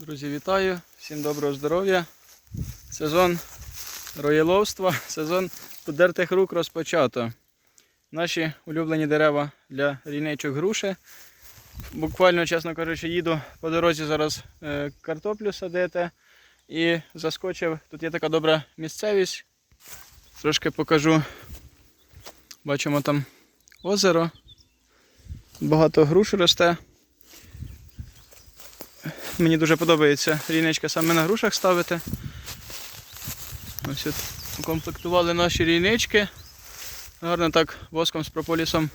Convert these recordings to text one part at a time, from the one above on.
Друзі, вітаю! Всім доброго здоров'я. Сезон роєловства, сезон подертих рук розпочато. Наші улюблені дерева для рійничок груші. Буквально, чесно кажучи, їду по дорозі зараз е, картоплю садити і заскочив. Тут є така добра місцевість. Трошки покажу. Бачимо там озеро. Багато груш росте. Мені дуже подобається рійничка саме на грушах ставити. Ось от укомплектували наші рійнички. Гарно так воском з прополісом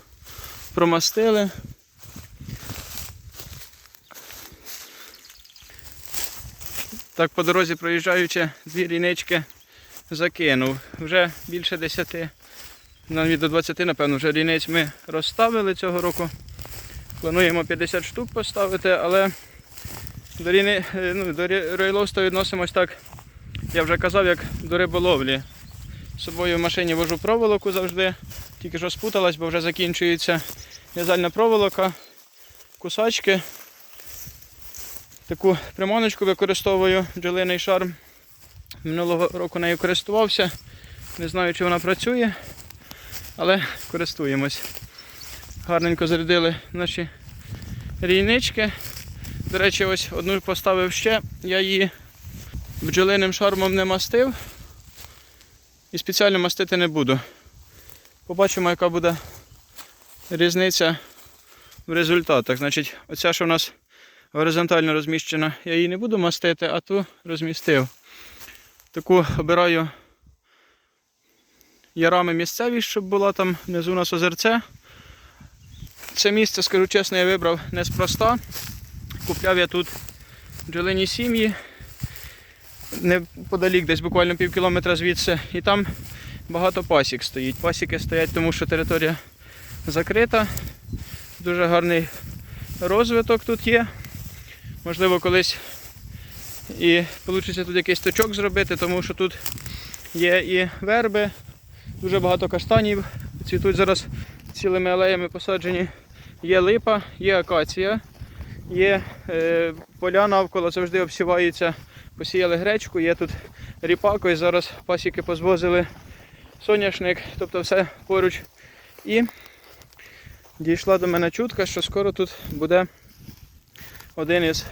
промастили. Так по дорозі проїжджаючи, дві рійнички закинув. Вже більше 10, навіть до 20, напевно, вже рійниць ми розставили цього року. Плануємо 50 штук поставити, але до, ріни, е, ну, до рейловства відносимось так, я вже казав, як до риболовлі. З собою в машині вожу проволоку завжди, тільки що спуталась, бо вже закінчується в'язальна проволока, кусачки. Таку примоночку використовую, бджолиний шарм. Минулого року нею користувався. Не знаю, чи вона працює, але користуємось. Гарненько зарядили наші рійнички. До речі, ось одну поставив ще, я її бджолиним шармом не мастив і спеціально мастити не буду. Побачимо, яка буде різниця в результатах. Значить, оця, що в нас горизонтально розміщена, я її не буду мастити, а ту розмістив. Таку обираю ярами місцевість, щоб була там внизу у нас озерце. Це місце, скажу чесно, я вибрав неспроста. Купляв я тут бджолині сім'ї неподалік, десь буквально пів кілометра звідси. І там багато пасік стоїть. Пасіки стоять, тому що територія закрита. Дуже гарний розвиток тут є. Можливо, колись і вийде тут якийсь точок зробити, тому що тут є і верби, дуже багато каштанів. Цвітуть зараз цілими алеями посаджені. Є липа, є акація. Є е, поля навколо, завжди обсіваються, посіяли гречку, є тут ріпако і зараз пасіки позвозили соняшник, тобто все поруч. І дійшла до мене чутка, що скоро тут буде один із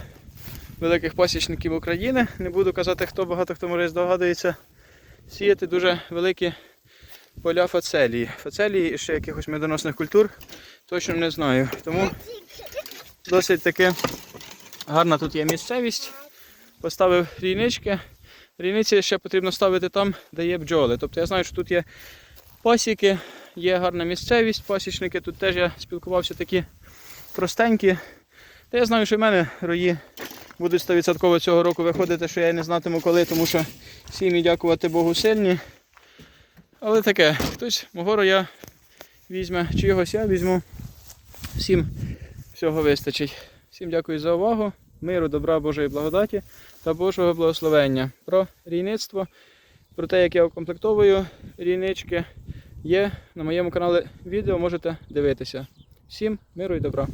великих пасічників України. Не буду казати, хто багато хто може здогадується, сіяти дуже великі поля фацелії. Фацелії і ще якихось медоносних культур точно не знаю. Тому Досить таки гарна тут є місцевість. Поставив рійнички. Рійниці ще потрібно ставити там, де є бджоли. Тобто я знаю, що тут є пасіки, є гарна місцевість, пасічники. Тут теж я спілкувався такі простенькі. Та я знаю, що в мене рої будуть 100% цього року виходити, що я не знатиму коли, тому що сім'ї, дякувати Богу, сильні. Але таке, хтось мого роя візьме, чи йогось я візьму. Всім всього вистачить. Всім дякую за увагу, миру, добра, Божої благодаті та Божого благословення. Про рійництво, про те, як я укомплектовую рійнички, є на моєму каналі відео, можете дивитися. Всім миру і добра.